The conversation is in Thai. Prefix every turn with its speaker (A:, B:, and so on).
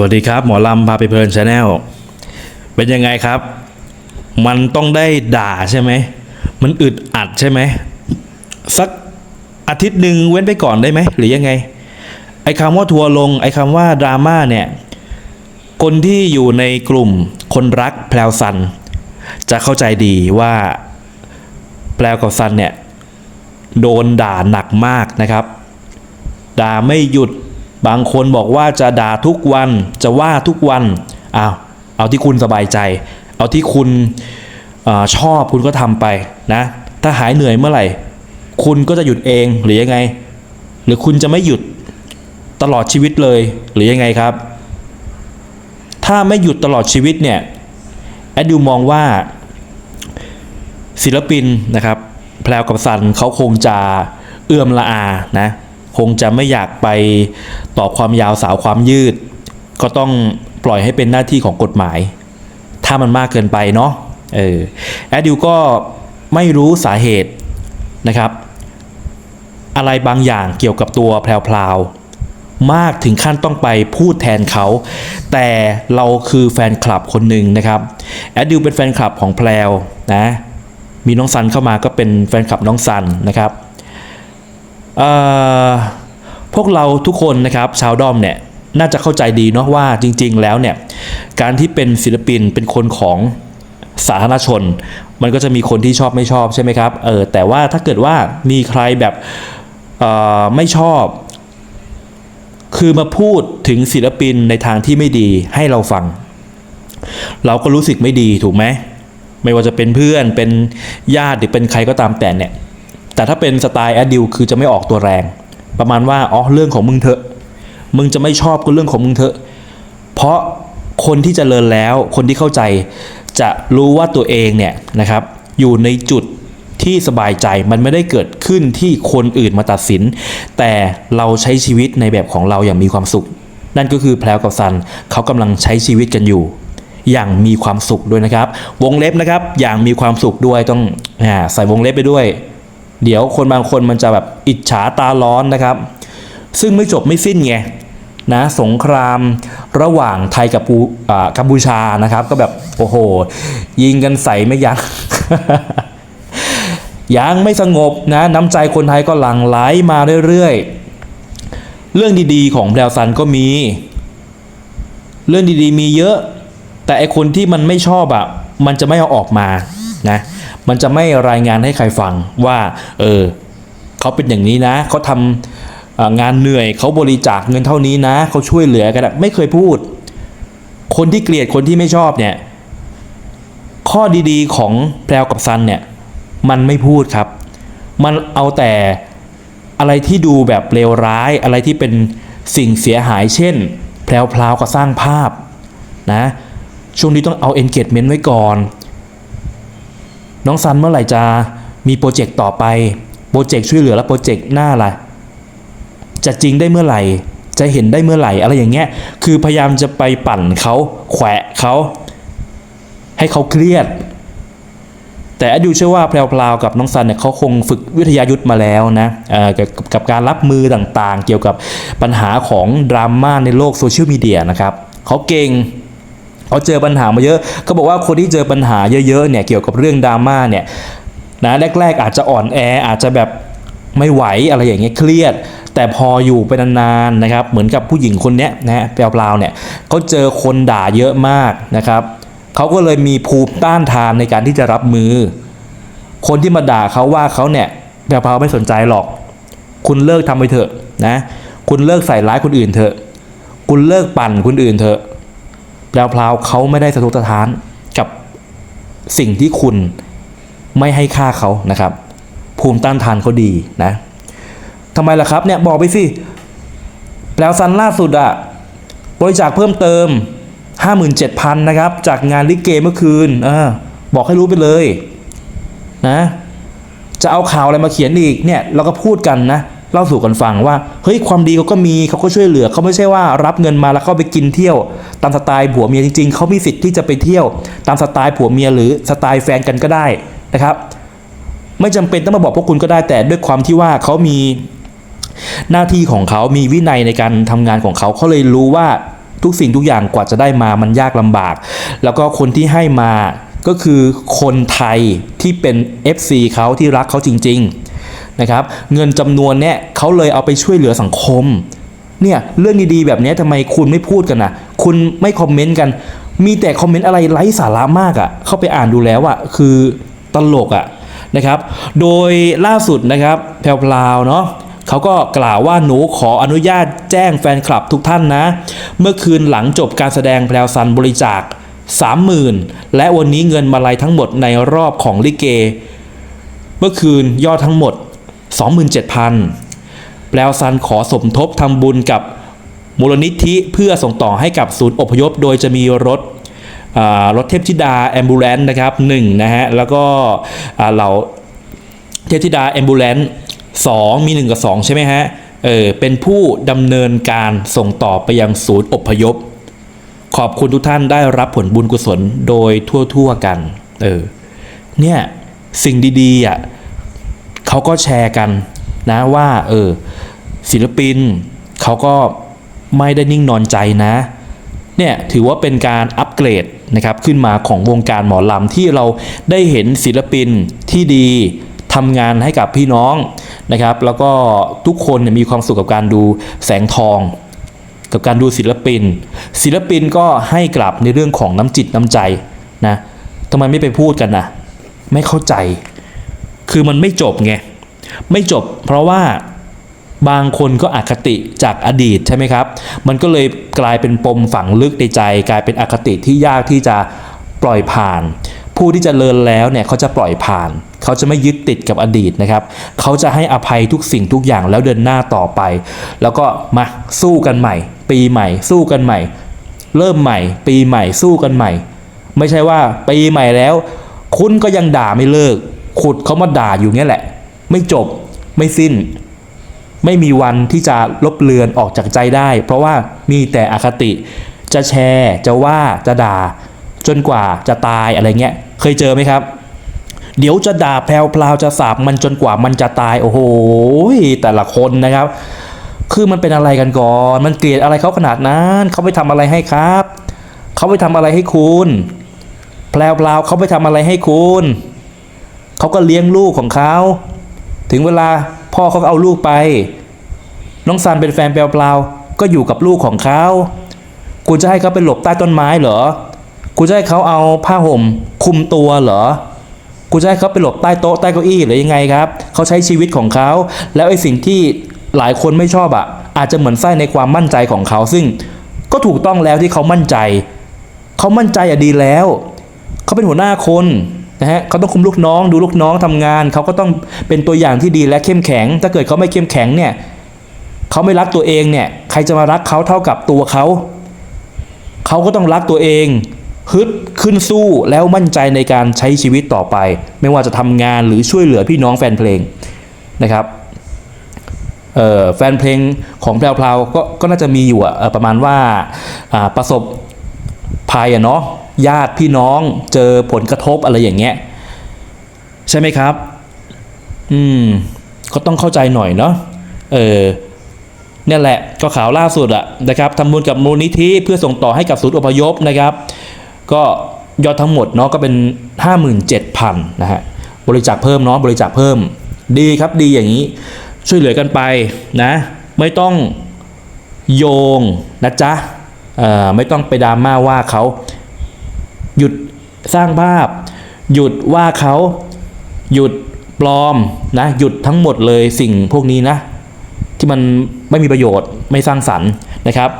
A: วัสดีครับ หมอลำพาไปเพลินชาแนลเป็นยังไงครับ มันต้องได้ด่าใช่ไหม มันอึดอัดใช่ไหม สักอาทิตย์หนึ่งเว้นไปก่อนได้ไหม หรือยังไง ไอ้คำว่าทัวร์ลง ไอ้คำว่าดราม่าเนี่ย คนที่อยู่ในกลุ่มคนรักแพลวซัน จะเข้าใจดีว่าแพลวกับซันเนี่ย โดนด่าหนักมากนะครับ ด่าไม่หยุด บางคนบอกว่าจะด่าทุกวันจะว่าทุกวันอ้าวเอาที่คุณสบายใจ เอาที่คุณอชอบคุณก็ทำไปนะ ถ้าหายเหนื่อยเมื่อไหร่ คุณก็จะหยุดเองหรือยังไง หรือคุณจะไม่หยุดตลอดชีวิตเลยหรือยังไงครับ ถ้าไม่หยุดตลอดชีวิตเนี่ยแอดดิวมองว่าศิลปินนะครับ แพลวกับซันเขาคงจะเอื้อมละอานะ งจะไม่อยากไปต่อความยาวสาวความยืด ก็ต้องปล่อยให้เป็นหน้าที่ของกฎหมาย ถ้ามันมากเกินไปเนาะเออแอดดิวก็ไม่รู้สาเหตุนะครับ อะไรบางอย่างเกี่ยวกับตัวแพลวๆมากถึงขั้นต้องไปพูดแทนเขา แต่เราคือแฟนคลับคนหนึ่งนะครับแอดดิวเป็นแฟนคลับของแพลวนะมีน้องซันเข้ามาก็เป็นแฟนคลับน้องซันนะครับ พวกเราทุกคนนะครับชาวดอมเนี่ยน่าจะเข้าใจดีเนาะว่าจริง ๆ แล้วเนี่ยการที่เป็นศิลปินเป็นคนของสาธารณชน มันก็จะมีคนที่ชอบไม่ชอบใช่ไหมครับเออแต่ว่าถ้าเกิดว่ามีใครแบบเออไม่ชอบ คือมาพูดถึงศิลปินในทางที่ไม่ดีให้เราฟัง เราก็รู้สึกไม่ดีถูกไหมไม่ว่าจะเป็นเพื่อนเป็นญาติหรือเป็นใครก็ตามแต่เนี่ย แต่ถ้าเป็นสไตล์แอดดิวคือจะไม่ออกตัวแรง ประมาณว่าอ๋อเรื่องของมึงเถอะ มึงจะไม่ชอบก็เรื่องของมึงเถอะ เพราะคนที่จเจริญแล้วคนที่เข้าใจจะรู้ว่าตัวเองเนี่ยนะครับอยู่ในจุดที่สบายใจมันไม่ได้เกิดขึ้นที่คนอื่นมาตัดสิน แต่เราใช้ชีวิตในแบบของเราอย่างมีความสุข นั่นก็คือแพลวกับซันเขากำลังใช้ชีวิตกันอยู่ อย่างมีความสุขด้วยนะครับ วงเล็บนะครับอย่างมีความสุขด้วยต้องใส่วงเล็บไปด้วย เดี๋ยวคนบางคนมันจะแบบอิจฉาตาร้อนนะครับ ซึ่งไม่จบไม่สิ้นไงนะสงครามระหว่างไทยกับปูอ่ากัมพูชานะครับ ก็แบบโอ้โห ยิงกันใส่ไม่ยั้งยังไม่สงบนะน้ำใจคนไทยก็หลั่งไหลมาเรื่อยๆ เรื่องดีๆของแพลวซันก็มี เรื่องดีๆมีเยอะ แต่ไอคนที่มันไม่ชอบอะ่ะมันจะไม่เอาออกมานะ มันจะไม่รายงานให้ใครฟังว่า เออเขาเป็นอย่างนี้นะเขาทำงานเหนื่อยเขาบริจาคเงินเท่านี้นะเขาช่วยเหลือกันไม่เคยพูด คนที่เกลียดคนที่ไม่ชอบเนี่ย ข้อดีๆของแพรวกับซันเนี่ย มันไม่พูดครับ มันเอาแต่อะไรที่ดูแบบเลวร้ายอะไรที่เป็นสิ่งเสียหายเช่น แพรวพลาวก็สร้างภาพนะช่วงนี้ต้องเอา engagement ไว้ก่อน น้องซันเมื่อไหร่จะมีโปรเจกต์ต่อไป โปรเจกต์ช่วยเหลือและโปรเจกต์หน้าล่ะ จะจริงได้เมื่อไหร่ จะเห็นได้เมื่อไหร่ อะไรอย่างเงี้ย คือพยายามจะไปปั่นเขาแขวะเขา ให้เขาเครียด แต่อดูเชื่อว่าแพรวๆกับน้องซันเนี่ยเขาคงฝึกวิทยายุทธ์มาแล้วนะเอ่อกับกับการรับมือต่างๆ เกี่ยวกับปัญหาของดราม่าในโลกโซเชียลมีเดียนะครับ เขาเก่ง เขาเจอปัญหามาเยอะเขาบอกว่าคนที่เจอปัญหาเยอะๆเนี่ยเกี่ยวกับเรื่องดราม่าเนี่ยนะแรก ๆ อาจจะอ่อนแออาจจะแบบไม่ไหวอะไรอย่างเงี้ยเครียด แต่พออยู่ไปนานๆนะครับ เหมือนกับผู้หญิงคนเนี้ยนะฮะแปลวๆเนี่ยเขาเจอคนด่าเยอะมากนะครับเขาก็เลยมีภูมิต้านทานในการที่จะรับมือ คนที่มาด่าเขาว่าเขาเนี่ยแปลวๆไม่สนใจหรอก คุณเลิกทำไปเถอะนะ คุณเลิกใส่ร้ายคนอื่นเถอะ คุณเลิกปั่นคนอื่นเถอะ แพลวเขาไม่ได้สะทกสะท้านกับสิ่งที่คุณไม่ให้ค่าเขานะครับ ภูมิต้านทานเขาดีนะทำไมล่ะครับเนี่ยบอกไปสิแปลวซันล่าสุดอะบริจาคเพิ่มเติม 57,000 นะครับ จากงานลิเกเมื่อคืนอบอกให้รู้ไปเลยนะ จะเอาข่าวอะไรมาเขียนอีกเนี่ยเราก็พูดกันนะ เล่าสู่กันฟังว่าเฮ้ยความดีเขาก็มีเขาก็ช่วยเหลือเขาไม่ใช่ว่ารับเงินมาแล้วเข้าไปกินเที่ยว ตามสไตล์ผัวเมียจริงๆเขามีสิทธิ์ที่จะไปเที่ยว ตามสไตล์ผัวเมียหรือสไตล์แฟนกันก็ได้นะครับ ไม่จำเป็นต้องมาบอกพวกคุณก็ได้แต่ด้วยความที่ว่าเขามีหน้าที่ของเขามีวินัยในการทำงานของเขาเขาเลยรู้ว่าทุกสิ่งทุกอย่างกว่าจะได้มามันยากลำบาก แล้วก็คนที่ให้มาก็คือคนไทยที่เป็น FC เขาที่รักเขาจริง ๆ นะครับเงินจำนวนเนี้ยเขาเลยเอาไปช่วยเหลือสังคมเนี่ยเรื่องดีๆแบบนี้ยทำไมคุณไม่พูดกันนะคุณไม่คอมเมนต์กัน มีแต่คอมเมนต์อะไรไร้สาระมากอะ่ะ เข้าไปอ่านดูแล้วอะ่ะคือตลกอะ่ะนะครับ โดยล่าสุดนะครับแพรวๆเนาะเขาก็กล่าวว่าหนูขออนุญาตแจ้งแฟนคลับทุกท่านนะ เมื่อคืนหลังจบการแสดงแพรวซันบริจาค 30,000 และวันนี้เงินมาลัยทั้งหมดในรอบของลิเก เมื่อคืนยอดทั้งหมด 27,000 แปลวซันขอสมทบทำบุญกับมูลนิธิเพื่อส่งต่อให้กับศูนย์อพยพ โดยจะมีรถรถเทพธิดาแอมบูเลนต์นะครับหนึ่งนะฮะ แล้วก็เหล่าเทพธิดาแอมบูเลนต์สองมี 1 กับ 2 ใช่ไหมฮะ เออเป็นผู้ดำเนินการส่งต่อไปยังศูนย์อพยพ ขอบคุณทุกท่านได้รับผลบุญกุศลโดยทั่ว ๆ กัน เออ เนี่ย สิ่งดี ๆ อะ เขาก็แชร์กันนะว่าเออศิลปินเขาก็ไม่ได้นิ่งนอนใจนะเนี่ยถือว่าเป็นการอัปเกรดนะครับขึ้นมาของวงการหมอลำที่เราได้เห็นศิลปินที่ดีทำงานให้กับพี่น้องนะครับ แล้วก็ทุกคนเนี่ยมีความสุขกับการดูแสงทอง กับการดูศิลปิน ศิลปินก็ให้กลับในเรื่องของน้ำจิตน้ำใจนะทำไมไม่ไปพูดกันนะไม่เข้าใจ คือมันไม่จบไง ไม่จบเพราะว่าบางคนก็อคติจากอดีตใช่ไหมครับ มันก็เลยกลายเป็นปมฝังลึกในใจ กลายเป็นอคติที่ยากที่จะปล่อยผ่าน ผู้ที่จะเลินแล้วเนี่ยเขาจะปล่อยผ่าน เขาจะไม่ยึดติดกับอดีตนะครับ เขาจะให้อภัยทุกสิ่งทุกอย่างแล้วเดินหน้าต่อไป แล้วก็มาสู้กันใหม่ ปีใหม่ สู้กันใหม่ เริ่มใหม่ ปีใหม่สู้กันใหม่ ไม่ใช่ว่าปีใหม่แล้ว คุณก็ยังด่าไม่เลิก ขุดเขามาด่าอยู่เงี้ยแหละ ไม่จบไม่สิ้น ไม่มีวันที่จะลบเลือนออกจากใจได้ เพราะว่ามีแต่อคติจะแชร์จะว่าจะด่า จนกว่าจะตายอะไรเงี้ย เคยเจอไหมครับ เดี๋ยวจะด่าแพรวพลาวจะสาบมันจนกว่ามันจะตาย โอ้โหแต่ละคนนะครับ คือมันเป็นอะไรกันก่อน มันเกลียดอะไรเขาขนาดนั้นเขาไปทำอะไรให้ครับเขาไปทำอะไรให้คุณ แพลวพลาวเขาไปทำอะไรให้คุณ เขาก็เลี้ยงลูกของเขาถึงเวลาพ่อเขาเอาลูกไป น้องซันเป็นแฟนแปลวพลาวก็อยู่กับลูกของเขาคุณจะให้เขาไปหลบใต้ต้นไม้เหรอ คุณจะให้เขาเอาผ้าห่มคุมตัวเหรอ คุณจะให้เขาไปหลบใต้โต๊ะใต้เก้าอี้หรือยังไงครับ เขาใช้ชีวิตของเขา แล้วไอ้สิ่งที่หลายคนไม่ชอบอะ อาจจะเหมือนไส้ในความมั่นใจของเขา ซึ่งก็ถูกต้องแล้วที่เขามั่นใจ เขามั่นใจอะดีแล้ว เขาเป็นหัวหน้าคน นะฮะเขาต้องคุมลูกน้องดูลูกน้องทำงาน เขาก็ต้องเป็นตัวอย่างที่ดีและเข้มแข็ง ถ้าเกิดเขาไม่เข้มแข็งเนี่ยเขาไม่รักตัวเองเนี่ยใครจะมารักเขาเท่ากับตัวเขา เขาก็ต้องรักตัวเองฮึดขึ้นสู้แล้วมั่นใจในการใช้ชีวิตต่อไป ไม่ว่าจะทำงานหรือช่วยเหลือพี่น้องแฟนเพลงนะครับแฟนเพลงของแพรวพราวก็ก็น่าจะมีอยู่อะประมาณว่าอ่าประสบภัยอะเนาะ ญาติพี่น้องเจอผลกระทบอะไรอย่างเงี้ยใช่ไหมครับ อืม ก็ต้องเข้าใจหน่อยเนาะเออเนี่ยแหละก็ข่าวล่าสุดอะนะครับทำบุญกับมูลนิธิเพื่อส่งต่อให้กับศูนย์อพยพนะครับ ก็ยอดทั้งหมดเนาะก็เป็น 57,000นะฮะบริจาคเพิ่มเนาะบริจาคเพิ่ม ดีครับดีอย่างนี้ ช่วยเหลือกันไปนะ ไม่ต้องโยงนะจ๊ะเอ่อไม่ต้องไปดราม่าว่าเขา หยุดสร้างภาพ หยุดว่าเขาหยุดปลอมนะหยุดทั้งหมดเลยสิ่งพวกนี้นะ ที่มันไม่มีประโยชน์ไม่สร้างสรรค์นะครับ